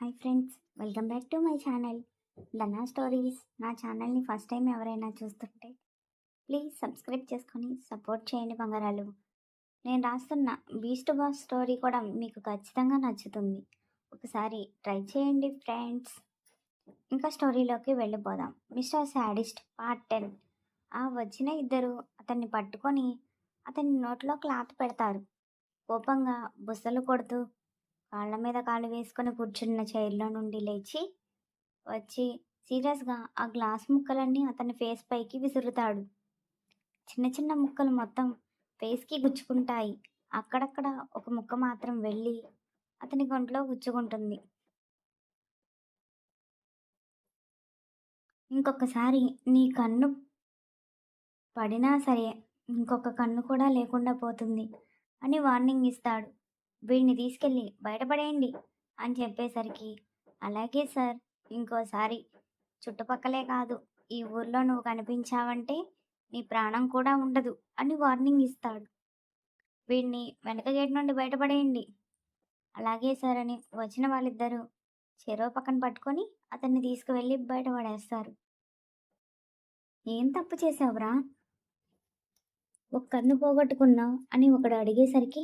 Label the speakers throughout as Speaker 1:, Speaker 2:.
Speaker 1: Hi friends welcome back to my channel. Lana stories నా ఛానల్ని first time ఎవరైనా చూస్తుంటే ప్లీజ్ సబ్స్క్రైబ్ చేసుకొని సపోర్ట్ చేయండి బంగారాలు. నేను రాస్తున్న బీస్ట్ బాస్ స్టోరీ కూడా మీకు ఖచ్చితంగా నచ్చుతుంది. ఒకసారి ట్రై చేయండి ఫ్రెండ్స్. ఇంకా స్టోరీలోకి వెళ్ళిపోదాం. Mister sadist part ten. ఆ వచ్చిన ఇద్దరు అతన్ని పట్టుకొని అతని నోట్లో క్లాత్ పెడతారు. కోపంగా బుసలు కొడుతూ కాళ్ళ మీద కాళ్ళు వేసుకొని కూర్చున్న చైర్లో నుండి లేచి వచ్చి సీరియస్గా ఆ గ్లాస్ ముక్కలన్నీ అతని ఫేస్ పైకి విసురుతాడు. చిన్న చిన్న ముక్కలు మొత్తం ఫేస్కి గుచ్చుకుంటాయి. అక్కడక్కడ ఒక ముక్క మాత్రం వెళ్ళి అతని గొంట్లో గుచ్చుకుంటుంది. ఇంకొకసారి నీ కన్ను పడినా సరే ఇంకొక కన్ను కూడా లేకుండా పోతుంది అని వార్నింగ్ ఇస్తాడు. వీడిని తీసుకెళ్ళి బయటపడేయండి అని చెప్పేసరికి అలాగే సార్ ఇంకోసారి. చుట్టుపక్కలే కాదు ఈ ఊర్లో నువ్వు కనిపించావంటే నీ ప్రాణం కూడా ఉండదు అని వార్నింగ్ ఇస్తాడు. వీడిని వెనక గేట్ నుండి బయటపడేయండి. అలాగే సార్ అని వచ్చిన వాళ్ళిద్దరూ చెరో పక్కన పట్టుకొని అతన్ని తీసుకువెళ్ళి బయటపడేస్తారు. ఏం తప్పు చేసావురా ఒక కన్ను పోగొట్టుకున్నావు? అని ఒకడు అడిగేసరికి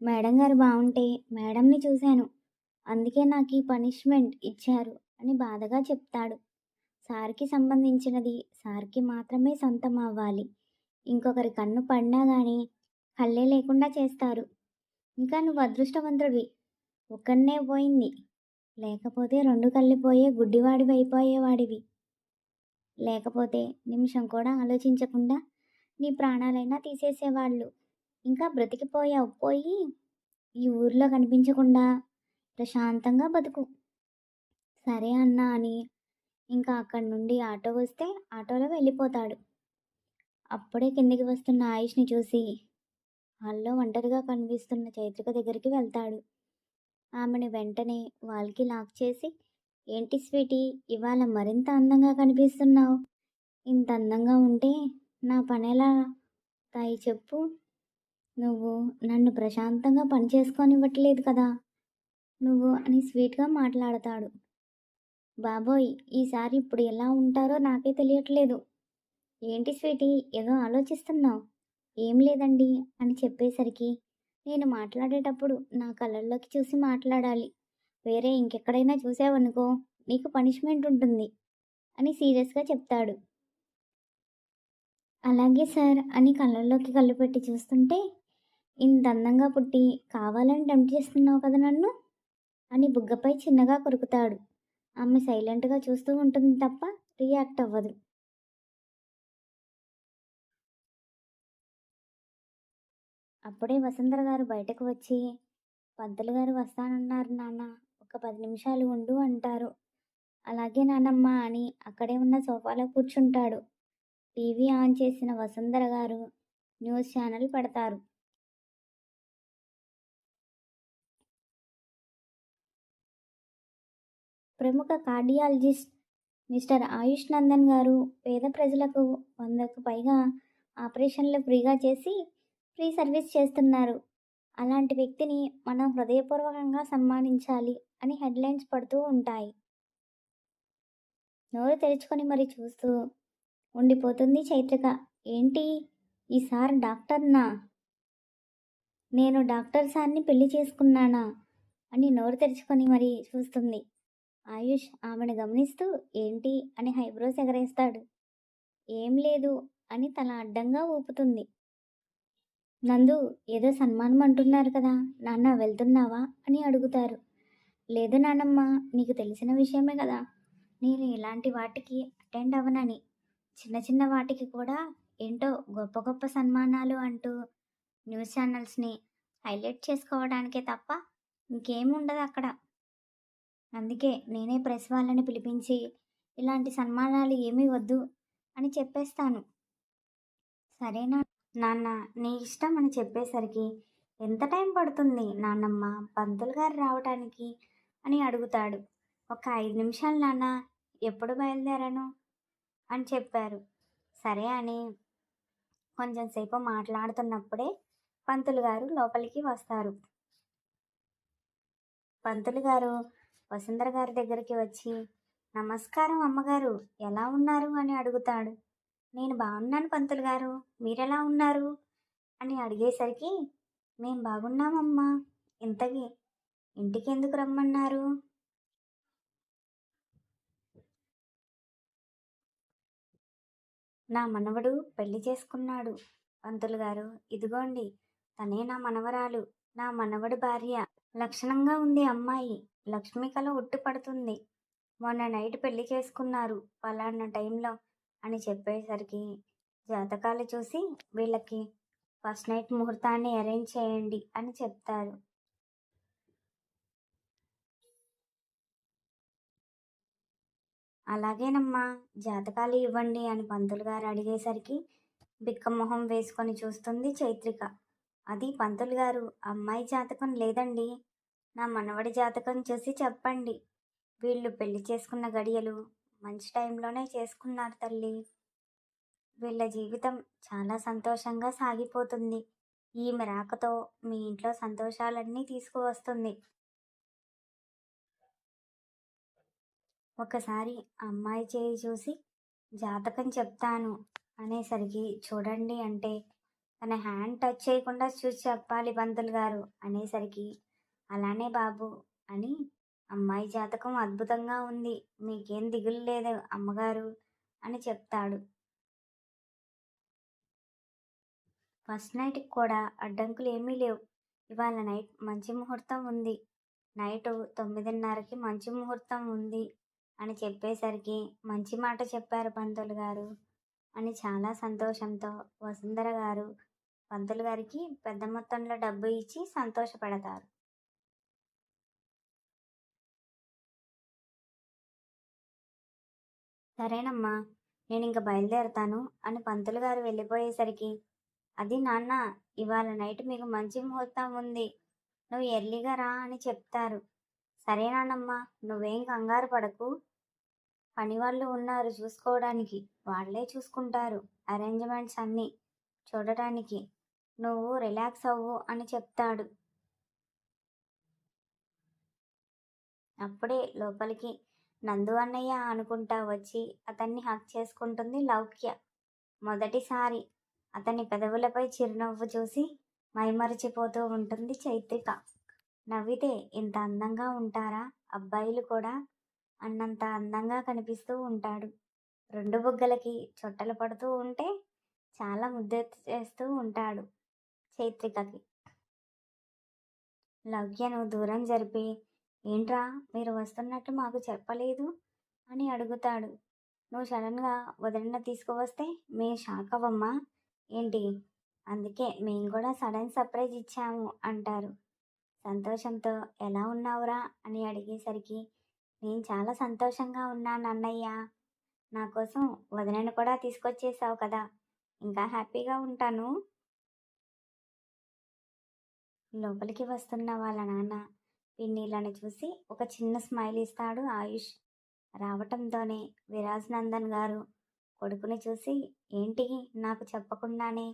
Speaker 1: మేడం గారు బాగుంటే మేడంని చూశాను. అందుకే నాకు ఈ పనిష్మెంట్ ఇచ్చారు అని బాధగా చెప్తాడు. సార్కి సంబంధించినది సార్కి మాత్రమే సొంతం అవ్వాలి ఇంకొకరి కన్ను పడినా కానీ కళ్ళే లేకుండా చేస్తారు. ఇంకా నువ్వు అదృష్టవంతుడివి. ఒకన్నే పోయింది. లేకపోతే రెండు కళ్ళిపోయే గుడ్డివాడివి అయిపోయేవాడివి. లేకపోతే నిమిషం కూడా ఆలోచించకుండా నీ ప్రాణాలైనా తీసేసేవాళ్ళు. ఇంకా బ్రతికిపోయావు. పోయి ఈ ఊర్లో కనిపించకుండా ప్రశాంతంగా బతుకు. సరే అన్నా అని ఇంకా అక్కడి నుండి ఆటో వస్తే ఆటోలో వెళ్ళిపోతాడు. అప్పుడే కిందికి వస్తున్న ఆయుష్ని చూసి హాల్లో ఒంటరిగా కనిపిస్తున్న చైత్రిక దగ్గరికి వెళ్తాడు. ఆమెను వెంటనే వాళ్ళకి లాక్ చేసి ఏంటి స్వీటీ ఇవాళ మరింత అందంగా కనిపిస్తున్నావు. ఇంత అందంగా ఉంటే నా పనేలా? తాయి చెప్పు. నువ్వు నన్ను ప్రశాంతంగా పని చేసుకోనివ్వట్లేదు కదా. నువ్వు అని స్వీట్గా మాట్లాడతాడు. బాబోయ్ ఈసారి ఇప్పుడు ఎలా ఉంటారో నాకే తెలియట్లేదు. ఏంటి స్వీటీ ఏదో ఆలోచిస్తున్నావు? ఏం లేదండి అని చెప్పేసరికి నేను మాట్లాడేటప్పుడు నా కళ్ళల్లోకి చూసి మాట్లాడాలి. వేరే ఇంకెక్కడైనా చూసావనుకో నీకు పనిష్మెంట్ ఉంటుంది అని సీరియస్గా చెప్తాడు. అలాగే సార్ అని కళ్ళల్లోకి కళ్ళు పెట్టి చూస్తుంటే ఇంత అందంగా పుట్టి కావాలని టెంప్ట్ చేస్తున్నావు కదా నన్ను? అని బుగ్గపై చిన్నగా కొరుకుతాడు. ఆమె సైలెంట్గా చూస్తూ ఉంటుంది తప్ప రియాక్ట్ అవ్వదు. అప్పుడే వసుంధర గారు బయటకు వచ్చి పంతులు గారు వస్తానన్నారు నాన్న. ఒక పది నిమిషాలు ఉండు అంటారు. అలాగే నానమ్మ అని అక్కడే ఉన్న సోఫాలో కూర్చుంటాడు. టీవీ ఆన్ చేసిన వసుంధర గారు న్యూస్ ఛానల్ పెడతారు. ప్రముఖ కార్డియాలజిస్ట్ మిస్టర్ ఆయుష్ నందన్ గారు పేద ప్రజలకు వందకు పైగా ఆపరేషన్లు ఫ్రీగా చేసి ఫ్రీ సర్వీస్ చేస్తున్నారు. అలాంటి వ్యక్తిని మనం హృదయపూర్వకంగా సన్మానించాలి అని హెడ్లైన్స్ పడుతూ ఉంటాయి. నోరు తెరుచుకొని మరి చూస్తూ ఉండిపోతుంది చైత్రిక. ఏంటి? ఈ సార్ డాక్టర్నా? నేను డాక్టర్ సార్ని పెళ్ళి చేసుకున్నానా? అని నోరు తెరుచుకొని మరి చూస్తుంది. ఆయుష్ ఆమెను గమనిస్తూ ఏంటి? అని హైబ్రోస్ ఎగరేస్తాడు. ఏం లేదు అని తల అడ్డంగా ఊపుతుంది. నందు ఏదో సన్మానం అంటున్నారు కదా నాన్న వెళ్తున్నావా? అని అడుగుతారు. లేదు నానమ్మ నీకు తెలిసిన విషయమే కదా. నేను ఇలాంటి వాటికి అటెండ్ అవ్వనని. చిన్న చిన్న వాటికి కూడా ఏంటో గొప్ప గొప్ప సన్మానాలు అంటూ న్యూస్ ఛానల్స్ని హైలైట్ చేసుకోవడానికే తప్ప ఇంకేముండదు అక్కడ. అందుకే నేనే ప్రెస్ వాళ్ళని పిలిపించి ఇలాంటి సన్మానాలు ఏమీ వద్దు అని చెప్పేస్తాను. సరేనా? నాన్న నీ ఇష్టం అని చెప్పేసరికి ఎంత టైం పడుతుంది నాన్నమ్మ? పంతులు గారు రావటానికి? అని అడుగుతాడు. ఒక ఐదు నిమిషాలు నాన్న ఎప్పుడు బయలుదేరాను? అని చెప్పారు. సరే అని కొంచెం సేపు మాట్లాడుతున్నప్పుడే పంతులు గారు లోపలికి వస్తారు. పంతులు గారు వసుంధర గారి దగ్గరికి వచ్చి నమస్కారం అమ్మగారు ఎలా ఉన్నారు? అని అడుగుతాడు. నేను బాగున్నాను పంతులు గారు మీరెలా ఉన్నారు? అని అడిగేసరికి మేము బాగున్నామమ్మా ఇంతకీ ఇంటికి ఎందుకు రమ్మన్నారు? నా మనవడు పెళ్ళి చేసుకున్నాడు పంతులు గారు. ఇదిగోండి తనే నా మనవరాలు. నా మనవడి భార్య. లక్షణంగా ఉంది అమ్మాయి. లక్ష్మీ కళ ఉట్టి పడుతుంది. మొన్న నైట్ పెళ్ళి చేసుకున్నారు. పలానా టైంలో అని చెప్పేసరికి జాతకాలు చూసి వీళ్ళకి ఫస్ట్ నైట్ ముహూర్తాన్ని అరేంజ్ చేయండి అని చెప్తారు. అలాగేనమ్మా జాతకాలు ఇవ్వండి అని పంతులు గారు అడిగేసరికి బిక్క మొహం వేసుకొని చూస్తుంది చైత్రిక. అది పంతులు గారు అమ్మాయి జాతకం లేదండి. నా మనవడి జాతకం చూసి చెప్పండి. వీళ్ళు పెళ్ళి చేసుకున్న గడియలు మంచి టైంలోనే చేసుకున్నారు తల్లి. వీళ్ళ జీవితం చాలా సంతోషంగా సాగిపోతుంది. ఈమె రాకతో మీ ఇంట్లో సంతోషాలన్నీ తీసుకువస్తుంది. ఒకసారి అమ్మాయి చేయి చూసి జాతకం చెప్తాను అనేసరికి చూడండి అంటే తన హ్యాండ్ టచ్ చేయకుండా చూసి చెప్పాలి పంతులు గారు అనేసరికి అలానే బాబు అని అమ్మాయి జాతకం అద్భుతంగా ఉంది మీకేం దిగులు లేదు అమ్మగారు అని చెప్తాడు. ఫస్ట్ నైట్కి కూడా అడ్డంకులు ఏమీ లేవు. ఇవాళ నైట్ మంచి ముహూర్తం ఉంది. నైట్ తొమ్మిదిన్నరకి మంచి ముహూర్తం ఉంది అని చెప్పేసరికి మంచి మాట చెప్పారు పంతులు గారు. అని చాలా సంతోషంతో వసుంధర గారు పంతులు గారికి పెద్ద మొత్తంలో డబ్బు ఇచ్చి సంతోషపడతారు. సరేనమ్మా నేను ఇంక బయలుదేరతాను అని పంతులు గారు వెళ్ళిపోయేసరికి అది నాన్న ఇవాళ నైట్ మీకు మంచి ముహూర్తం ఉంది నువ్వు ఎర్లీగా రా అని చెప్తారు. సరేనానమ్మా నువ్వేం కంగారు పడకు. పని వాళ్ళు ఉన్నారు చూసుకోవడానికి. వాళ్ళే చూసుకుంటారు. అరేంజ్మెంట్స్ అన్నీ చూడటానికి. నువ్వు రిలాక్స్ అవ్వు అని చెప్తాడు. అప్పుడే లోపలికి నందు అన్నయ్య అనుకుంటా వచ్చి అతన్ని హక్ చేసుకుంటుంది లౌక్య. మొదటిసారి అతని పెదవులపై చిరునవ్వు చూసి మైమరిచిపోతూ ఉంటుంది చైత్రిక. నవ్వితే ఇంత అందంగా ఉంటారా? అబ్బాయిలు కూడా అన్నంత అందంగా కనిపిస్తూ ఉంటాడు. రెండు బుగ్గలకి చుట్టలు పడుతూ ఉంటే చాలా ముద్దెత్తు చేస్తూ ఉంటాడు చైత్రికకి. లవ్యను దూరం జరిపి. ఏంట్రా మీరు వస్తున్నట్టు మాకు చెప్పలేదు అని అడుగుతాడు. నువ్వు సడన్గా వదిలిన తీసుకువస్తే మేము షాక్ అవ్వమ్మా. ఏంటి? అందుకే మేము కూడా సడన్ సర్ప్రైజ్ ఇచ్చాము అంటారు. సంతోషంతో ఎలా ఉన్నావురా? అని అడిగేసరికి నేను చాలా సంతోషంగా ఉన్నాను అన్నయ్య. నా కోసం వదినను కూడా తీసుకొచ్చేసావు కదా. ఇంకా హ్యాపీగా ఉంటాను. లోపలికి వస్తున్న వాళ్ళ నాన్న పిన్నీళ్ళని చూసి ఒక చిన్న స్మైల్ ఇస్తాడు ఆయుష్. రావటంతోనే విరాజ్ నందన్ గారు కొడుకుని చూసి ఏంటి నాకు చెప్పకుండానే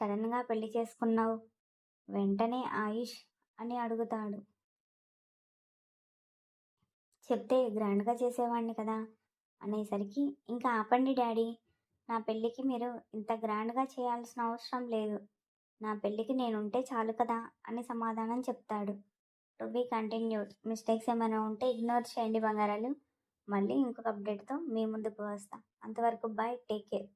Speaker 1: సడన్గా పెళ్ళి చేసుకున్నావు? వెంటనే ఆయుష్ అని అడుగుతాడు. చెప్తే గ్రాండ్గా చేసేవాడిని కదా అనేసరికి ఇంకా ఆపండి డాడీ. నా పెళ్ళికి మీరు ఇంత గ్రాండ్గా చేయాల్సిన అవసరం లేదు. నా పెళ్ళికి నేనుంటే చాలు కదా అని సమాధానం చెప్తాడు. To be continued. మిస్టేక్స్ ఏమైనా ఉంటే ఇగ్నోర్ చేయండి బంగారాలు. మళ్ళీ ఇంకొక అప్డేట్తో మీ ముందుకు వస్తాం. అంతవరకు బాయ్. Take care.